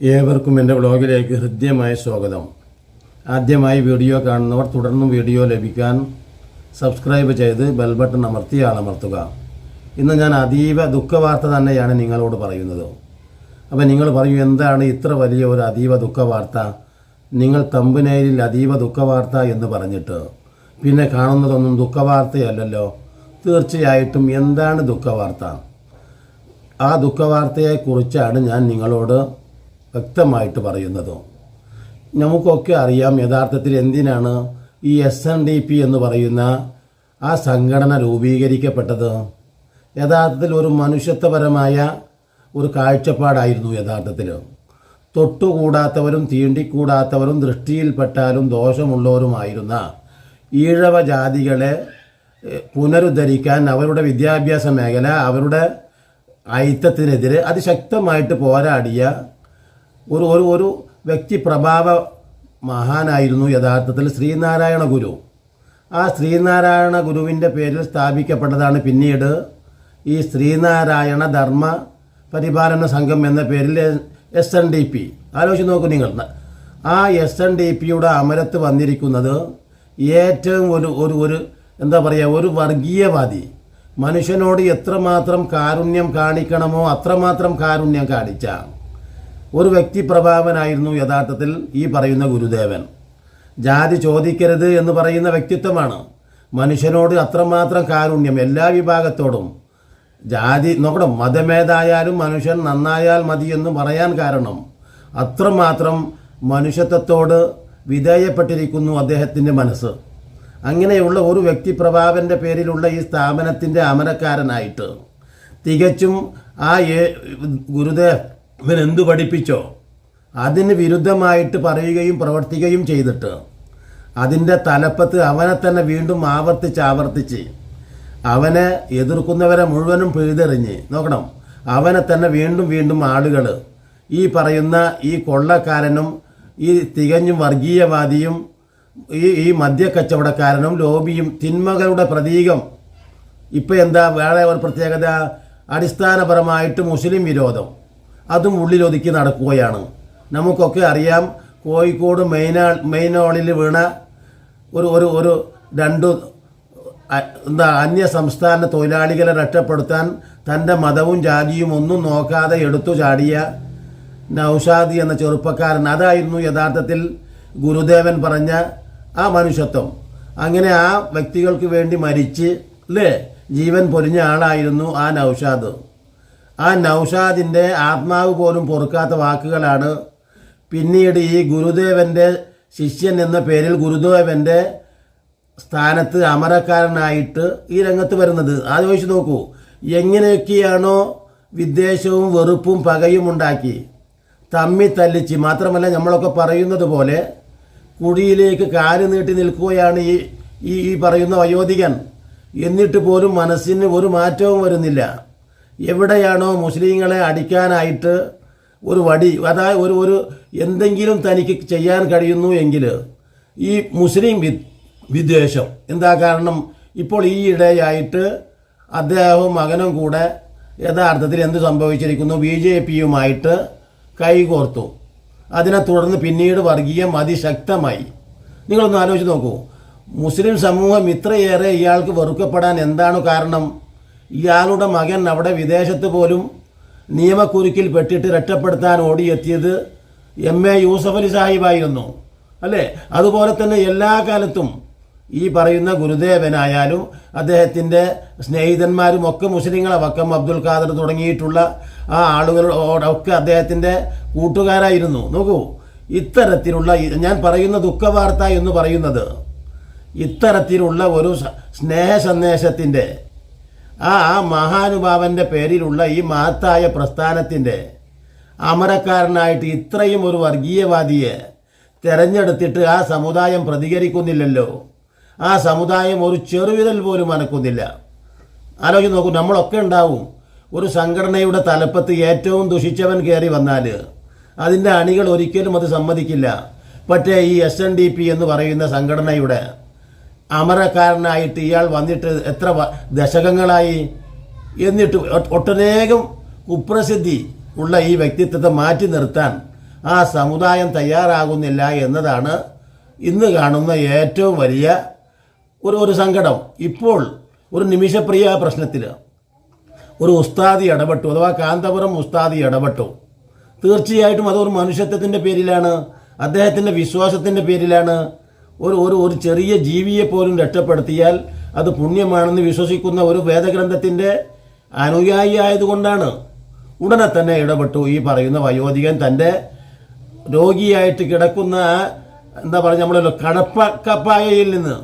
ഏവർക്കും എന്റെ വ്ളോഗിലേക്ക് ഹൃദ്യമായ സ്വാഗതം. ആദ്യമായി വീഡിയോ കാണുന്നവർ തുടർന്നും വീഡിയോ ലഭിക്കാൻ സബ്സ്ക്രൈബ് ചെയ്ത് ബെൽ ബട്ടൺ അമർത്തി ആളമർത്തുക. ഇന്ന് ഞാൻ അതീവ ദുഃഖവാർത്ത തന്നെയാണ് നിങ്ങളോട് പറയുന്നത്. അപ്പോൾ നിങ്ങൾ പറയും എന്താണ് ഇത്ര വലിയ ഒരു അതീവ ദുഃഖവാർത്ത? നിങ്ങൾ തമ്പുനേരിൽ അതീവ ദുഃഖവാർത്ത എന്ന് പറഞ്ഞിട്ട്. പിന്നെ കാണുന്നതൊന്നും ദുഃഖവാർത്തയല്ലല്ലോ. തീർച്ചയായിട്ടും എന്താണ് ദുഃഖവാർത്ത? ആ ദുഃഖവാർത്തയെക്കുറിച്ചാണ് ഞാൻ നിങ്ങളോട് വ്യക്തമായിട്ട് പറയുന്നത്. നമുക്കൊക്കെ അറിയാം യഥാർത്ഥത്തിൽ എന്തിനാണ് ഈ എസ് എൻ ഡി പി എന്ന് പറയുന്ന ആ സംഘടന രൂപീകരിക്കപ്പെട്ടത്. യഥാർത്ഥത്തിൽ ഒരു മനുഷ്യത്വപരമായ ഒരു കാഴ്ചപ്പാടായിരുന്നു യഥാർത്ഥത്തിൽ. തൊട്ടുകൂടാത്തവരും തീണ്ടിക്കൂടാത്തവരും ദൃഷ്ടിയിൽപ്പെട്ടാലും ദോഷമുള്ളവരുമായിരുന്ന ഈഴവ ജാതികളെ പുനരുദ്ധരിക്കാൻ അവരുടെ വിദ്യാഭ്യാസ മേഖല അവരുടെ ഐത്തത്തിനെതിരെ അതിശക്തമായിട്ട് പോരാടിയ ഒരു ഒരു ഒരു വ്യക്തി പ്രഭാവ മഹാനായിരുന്നു യഥാർത്ഥത്തിൽ ശ്രീനാരായണ ഗുരു. ആ ശ്രീനാരായണ ഗുരുവിന്റെ പേരിൽ സ്ഥാപിക്കപ്പെട്ടതാണ് പിന്നീട് ഈ ശ്രീനാരായണ ധർമ്മ പരിപാലന സംഘം എന്ന പേരിൽ എസ് എൻ ഡി പി. ആലോചിച്ച് നോക്കൂ നിങ്ങൾ. ആ എസ് എൻ ഡി പിയുടെ അമരത്ത് വന്നിരിക്കുന്നത് ഏറ്റവും ഒരു ഒരു ഒരു എന്താ പറയുക ഒരു വർഗീയവാദി. മനുഷ്യനോട് എത്രമാത്രം കാരുണ്യം കാണിക്കണമോ അത്രമാത്രം കാരുണ്യം കാണിച്ച ഒരു വ്യക്തി പ്രഭാവനായിരുന്നു യഥാർത്ഥത്തിൽ ഈ പറയുന്ന ഗുരുദേവൻ. ജാതി ചോദിക്കരുത് എന്ന് പറയുന്ന വ്യക്തിത്വമാണ്. മനുഷ്യനോട് അത്രമാത്രം കാരുണ്യം എല്ലാ വിഭാഗത്തോടും. ജാതി നോക്കണം മതമേതായാലും മനുഷ്യൻ നന്നായാൽ മതി എന്ന് പറയാൻ കാരണം അത്രമാത്രം മനുഷ്യത്വത്തോട് വിധേയപ്പെട്ടിരിക്കുന്നു അദ്ദേഹത്തിന്റെ മനസ്സ്. അങ്ങനെയുള്ള ഒരു വ്യക്തി പ്രഭാവന്റെ പേരിലുള്ള ഈ സ്ഥാപനത്തിന്റെ അമരക്കാരനായിട്ട് തികച്ചും ആ ഏ- എന്തു പഠിപ്പിച്ചോ? അതിന് വിരുദ്ധമായിട്ട് പറയുകയും പ്രവർത്തിക്കുകയും ചെയ്തിട്ട് അതിന്റെ തലപ്പത്ത് അവനെ തന്നെ വീണ്ടും ആവർത്തിച്ച് ആവർത്തിച്ച് അവനെ എതിർക്കുന്നവരെ മുഴുവനും പിഴുതെറിഞ്ഞ് നോക്കണം. അവനെ തന്നെ വീണ്ടും വീണ്ടും ആളുകൾ ഈ പറയുന്ന ഈ കൊള്ളക്കാരനും ഈ തികഞ്ഞും വർഗീയവാദിയും ഈ ഈ മദ്യക്കച്ചവടക്കാരനും ലോബിയും തിന്മകളുടെ പ്രതീകം. ഇപ്പം എന്താ വേറെ ഒരു പ്രത്യേകത? അടിസ്ഥാനപരമായിട്ട് മുസ്ലിം വിരോധം. അതും ഉള്ളിലൊതുക്കി നടക്കുകയാണ്. നമുക്കൊക്കെ അറിയാം കോഴിക്കോട് മെയിൻ മെയിനോളിൽ വീണ ഒരു ഒരു ഒരു രണ്ട് എന്താ അന്യ സംസ്ഥാന തൊഴിലാളികളെ രക്ഷപ്പെടുത്താൻ തന്റെ മതവും ജാതിയും ഒന്നും നോക്കാതെ എടുത്തു ചാടിയ നൗഷാദി എന്ന ചെറുപ്പക്കാരൻ. അതായിരുന്നു യഥാർത്ഥത്തിൽ ഗുരുദേവൻ പറഞ്ഞ ആ മനുഷ്യത്വം. അങ്ങനെ ആ വ്യക്തികൾക്ക് വേണ്ടി മരിച്ച് അല്ലേ ജീവൻ പൊലിഞ്ഞ ആളായിരുന്നു ആ നൗഷാദ്. ആ നൗഷാദിന്റെ ആത്മാവ് പോലും പൊറുക്കാത്ത വാക്കുകളാണ് പിന്നീട് ഈ ഗുരുദേവന്റെ ശിഷ്യൻ എന്ന പേരിൽ ഗുരുദേവന്റെ സ്ഥാനത്ത് അമരക്കാരനായിട്ട് ഈ രംഗത്ത് വരുന്നത്. ആലോചിച്ച് നോക്കൂ എങ്ങനെയൊക്കെയാണോ വിദ്വേഷവും വെറുപ്പും പകയും ഉണ്ടാക്കി തമ്മി തല്ലിച്ച് മാത്രമല്ല നമ്മളൊക്കെ പറയുന്നത് പോലെ കുഴിയിലേക്ക് കാൽ നീട്ടി നിൽക്കുകയാണ് ഈ ഈ പറയുന്ന വയോധികൻ. എന്നിട്ട് പോലും മനസ്സിന് ഒരു മാറ്റവും വരുന്നില്ല. എവിടെയാണോ മുസ്ലിങ്ങളെ അടിക്കാനായിട്ട് ഒരു വടി അതായത് ഒരു ഒരു എന്തെങ്കിലും തനിക്ക് ചെയ്യാൻ കഴിയുന്നു എങ്കിൽ ഈ മുസ്ലിം വി വിദ്വേഷം എന്താ കാരണം? ഇപ്പോൾ ഈ ഇടയായിട്ട് അദ്ദേഹവും മകനും കൂടെ യഥാർത്ഥത്തിൽ എന്ത് സംഭവിച്ചിരിക്കുന്നു? ബി ജെ പിയുമായിട്ട് കൈകോർത്തു. അതിനെ തുടർന്ന് പിന്നീട് വർഗീയം അതിശക്തമായി. നിങ്ങളൊന്ന് ആലോചിച്ച് നോക്കൂ. മുസ്ലിം സമൂഹം ഇത്രയേറെ ഇയാൾക്ക് വെറുക്കപ്പെടാൻ എന്താണ് കാരണം? ഇയാളുടെ മകൻ അവിടെ വിദേശത്ത് പോലും നിയമക്കുരുക്കിൽ പെട്ടിട്ട് രക്ഷപ്പെടുത്താൻ ഓടിയെത്തിയത് എം എ യൂസഫ് അലി സാഹിബായിരുന്നു. അല്ലേ? അതുപോലെ തന്നെ എല്ലാ കാലത്തും ഈ പറയുന്ന ഗുരുദേവനായാലും അദ്ദേഹത്തിന്റെ സ്നേഹിതന്മാരും ഒക്കെ മുസ്ലിങ്ങളെ. വക്കം അബ്ദുൽ ഖാദർ തുടങ്ങിയിട്ടുള്ള ആ ആളുകളോടൊക്കെ അദ്ദേഹത്തിന്റെ കൂട്ടുകാരായിരുന്നു. നോക്കൂ ഇത്തരത്തിലുള്ള ഞാൻ പറയുന്ന ദുഃഖവാർത്ത എന്ന് പറയുന്നത് ഇത്തരത്തിലുള്ള ഒരു സ്നേഹ സന്ദേശത്തിന്റെ ആ മഹാനുഭാവന്റെ പേരിലുള്ള ഈ മഹത്തായ പ്രസ്ഥാനത്തിന്റെ അമരക്കാരനായിട്ട് ഇത്രയും ഒരു വർഗീയവാദിയെ തെരഞ്ഞെടുത്തിട്ട് ആ സമുദായം പ്രതികരിക്കുന്നില്ലല്ലോ. ആ സമുദായം ഒരു ചെറുവിരൽ പോലും അനക്കുന്നില്ല. ആലോചിച്ച് നോക്കൂ നമ്മളൊക്കെ ഉണ്ടാവും. ഒരു സംഘടനയുടെ തലപ്പത്ത് ഏറ്റവും ദുഷിച്ചവൻ കയറി വന്നാൽ അതിന്റെ അണികൾ ഒരിക്കലും അത് സമ്മതിക്കില്ല. പക്ഷേ ഈ എസ് എൻ ഡി പി എന്ന് പറയുന്ന സംഘടനയുടെ അമരക്കാരനായിട്ട് ഇയാൾ വന്നിട്ട് എത്ര ദശകങ്ങളായി? എന്നിട്ട് ഒട്ടനേകം കുപ്രസിദ്ധി ഉള്ള ഈ വ്യക്തിത്വത്തെ മാറ്റി നിർത്താൻ ആ സമുദായം തയ്യാറാകുന്നില്ല എന്നതാണ് ഇന്ന് കാണുന്ന ഏറ്റവും വലിയ ഒരു ഒരു സങ്കടം. ഇപ്പോൾ ഒരു നിമിഷപ്രിയ പ്രശ്നത്തിൽ ഒരു ഉസ്താദി ഇടപെട്ടു അഥവാ കാന്തപുരം ഉസ്താദി ഇടപെട്ടു. തീർച്ചയായിട്ടും അതൊരു മനുഷ്യത്വത്തിന്റെ പേരിലാണ് അദ്ദേഹത്തിന്റെ വിശ്വാസത്തിന്റെ പേരിലാണ് ഒരു ഒരു ഒരു ചെറിയ ജീവിയെ പോലും രക്ഷപ്പെടുത്തിയാൽ അത് പുണ്യമാണെന്ന് വിശ്വസിക്കുന്ന ഒരു വേദഗ്രന്ഥത്തിന്റെ അനുയായി ആയതുകൊണ്ടാണ് ഉടനെ തന്നെ ഇടപെട്ടു ഈ പറയുന്ന വയോധികൻ തന്റെ രോഗിയായിട്ട് കിടക്കുന്ന എന്താ പറയുക നമ്മളല്ലോ കടപ്പക്കപ്പായയിൽ നിന്ന്.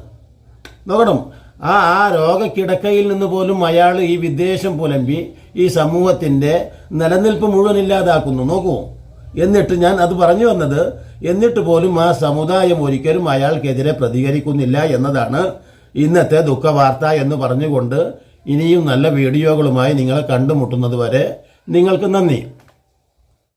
നോക്കണം. ആ ആ രോഗക്കിടക്കയിൽ നിന്ന് പോലും അയാൾ ഈ വിദ്വേഷം പുലമ്പി ഈ സമൂഹത്തിന്റെ നിലനിൽപ്പ് മുഴുവൻ ഇല്ലാതാക്കുന്നു. നോക്കൂ. എന്നിട്ട് ഞാൻ അത് പറഞ്ഞു വന്നത് എന്നിട്ട് പോലും ആ സമുദായം ഒരിക്കലും അയാൾക്കെതിരെ പ്രതികരിക്കുന്നില്ല എന്നതാണ് ഇന്നത്തെ ദുഃഖവാർത്ത എന്ന് പറഞ്ഞുകൊണ്ട് ഇനിയും നല്ല വീഡിയോകളുമായി നിങ്ങളെ കണ്ടുമുട്ടുന്നത് വരെ നിങ്ങൾക്ക് നന്ദി.